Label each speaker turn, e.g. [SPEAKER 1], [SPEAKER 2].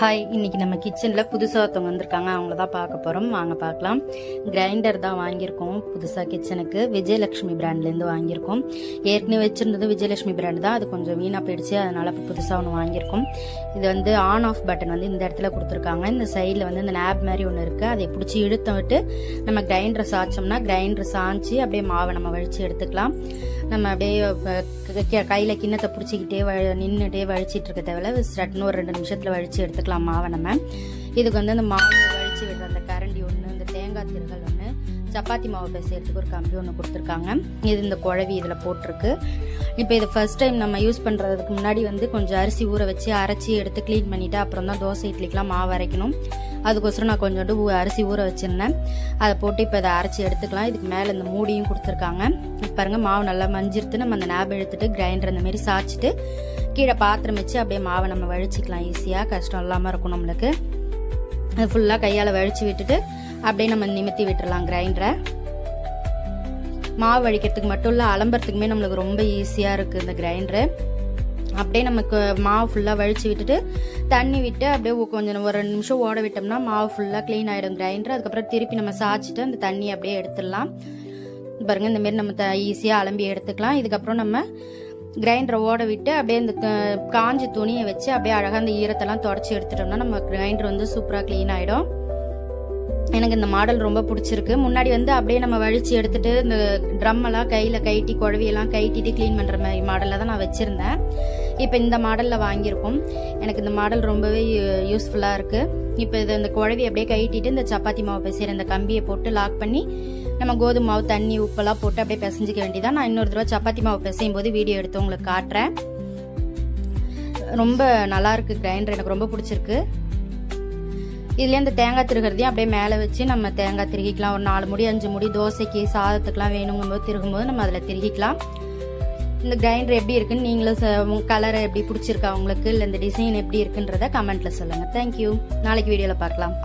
[SPEAKER 1] Hi இன்னைக்கு நம்ம கிச்சனில் புதுசாக ஒருத்தவங்க வந்திருக்காங்க. அவங்கள தான் பார்க்க போகிறோம் வாங்க பார்க்கலாம். கிரைண்டர் தான் வாங்கியிருக்கோம். புதுசாக கிச்சனுக்கு விஜயலட்சுமி பிராண்ட்லேருந்து வாங்கியிருக்கோம். ஏற்கனவே வச்சுருந்தது விஜயலட்சுமி பிராண்ட் தான். அது கொஞ்சம் வீணாக போயிடுச்சு. அதனால் இப்போ புதுசாக ஒன்று வாங்கியிருக்கோம். இது வந்து ஆன் ஆஃப் பட்டன் வந்து இந்த இடத்துல கொடுத்துருக்காங்க. இந்த சைடில் வந்து இந்த நேப் மாதிரி ஒன்று இருக்குது அதை பிடிச்சி இழுத்த விட்டு நம்ம கிரைண்டரை சாய்ச்சோம்னா கிரைண்டர் சாய்ச்சி அப்படியே மாவை நம்ம வழித்து எடுத்துக்கலாம். நம்ம அப்படியே கையில் கிண்ணத்தை பிடிச்சிக்கிட்டே வ நின்றுட்டே வழிச்சிட்டு இருக்க தேவையில்ல. சட்டுன்னு ஒரு ரெண்டு நிமிஷத்தில் வழித்து எடுத்துக்கலாம். மாவை நம்ம இதுக்கு வந்து அந்த மாவு வழித்து விடுற அந்த கரண்டி ஒன்று இந்த தேங்காய் திருகல் ஒன்று சப்பாத்தி மாவு பிசையறதுக்கு ஒரு கம்பி ஒன்று கொடுத்துருக்காங்க. இது இந்த குழவி இதில் போட்டிருக்கு. இப்போ இது ஃபர்ஸ்ட் டைம் நம்ம யூஸ் பண்ணுறதுக்கு முன்னாடி வந்து கொஞ்சம் அரிசி ஊற வச்சு அரைச்சி எடுத்து க்ளீன் பண்ணிவிட்டு அப்புறம் தான் தோசை இட்லிக்கெலாம் மாவு அரைக்கணும். அதுக்கோசரம் நான் கொஞ்சோண்டு ஊ- அரிசி ஊற வச்சுருந்தேன். அதை போட்டு இப்போ இதை அரைச்சி எடுத்துக்கலாம். இதுக்கு மேலே இந்த மூடியும் கொடுத்துருக்காங்க. பாருங்க மாவு நல்லா மஞ்சிருத்து நம்ம அந்த நேப் எடுத்துட்டு கிரைண்டர் அந்த மாதிரி சாய்ச்சிட்டு கீழே பாத்திரம் வச்சு அப்படியே மாவை நம்ம வழிச்சிக்கலாம். ஈஸியாக கஷ்டம் இல்லாமல் இருக்கும் நம்மளுக்கு. அது ஃபுல்லாக கையால் வழித்து விட்டுட்டு அப்படியே நம்ம நிமித்தி விட்டுறலாம் கிரைண்டரை மாவு வழிக்கிறதுக்கு மட்டும் இல்லை அலம்புறதுக்குமே நம்மளுக்கு ரொம்ப ஈஸியாக இருக்குது இந்த கிரைண்டரு அப்படியே நமக்கு மாவு ஃபுல்லாக வழித்து விட்டுட்டு தண்ணி விட்டு அப்படியே கொஞ்சம் ஒரு ரெண்டு நிமிஷம் ஓட விட்டோம்னா மாவு ஃபுல்லாக க்ளீன் ஆகிடும் கிரைண்டர் அதுக்கப்புறம் திருப்பி நம்ம சாய்ச்சிட்டு அந்த தண்ணியை அப்படியே எடுத்துடலாம். பாருங்க இந்தமாரி நம்ம த ஈஸியாக அலம்பி எடுத்துக்கலாம். இதுக்கப்புறம் நம்ம கிரைண்டரை ஓட விட்டு அப்படியே இந்த காஞ்ச துணியை வச்சு அப்படியே அழகாக அந்த ஈரத்தெல்லாம் தொடச்சி எடுத்துட்டோம்னா நம்ம கிரைண்டர் வந்து சூப்பராக க்ளீன் ஆகிடும் எனக்கு இந்த மாடல் ரொம்ப பிடிச்சிருக்கு. முன்னாடி வந்து அப்படியே நம்ம வழித்து எடுத்துட்டு இந்த ட்ரம்மெல்லாம் கையில் கைட்டி குழவியெல்லாம் கைட்டிட்டு க்ளீன் பண்ணுற மாதிரி மாடலில் தான் நான் வச்சுருந்தேன். இப்போ இந்த மாடலில் வாங்கியிருக்கோம். எனக்கு இந்த மாடல் ரொம்பவே யூஸ்ஃபுல்லாக இருக்குது இப்போ இது இந்த குழவி அப்படியே கைட்டிட்டு இந்த சப்பாத்தி மாவு பேசுகிற இந்த கம்பியை போட்டு லாக் பண்ணி நம்ம கோதுமை மாவு தண்ணி உப்பெல்லாம் போட்டு அப்படியே பிசைஞ்சிக்க வேண்டியதான் நான் இன்னொரு தடவை சப்பாத்தி மாவு பிசையும் போது வீடியோ எடுத்து உங்களுக்கு காட்டுறேன். ரொம்ப நல்லா இருக்கு கிரைண்டர் எனக்கு ரொம்ப பிடிச்சிருக்கு. இதுலேயே இந்த தேங்காய் திருகிறதையும் அப்படியே மேலே வச்சு நம்ம தேங்காய் திருகிக்கலாம். ஒரு நாலு முடி அஞ்சு முடி தோசைக்கு சாதத்துக்கெலாம் வேணுங்கும்போது திருகும்போது நம்ம அதில் திருகிக்கலாம். இந்த கிரைண்டர் எப்படி இருக்குன்னு நீங்களும் கலரை எப்படி பிடிச்சிருக்கா உங்களுக்கு இல்லை இந்த டிசைன் எப்படி இருக்குன்றத கமெண்ட்டில் சொல்லுங்கள் தேங்க்யூ நாளைக்கு வீடியோவில் பார்க்கலாம்.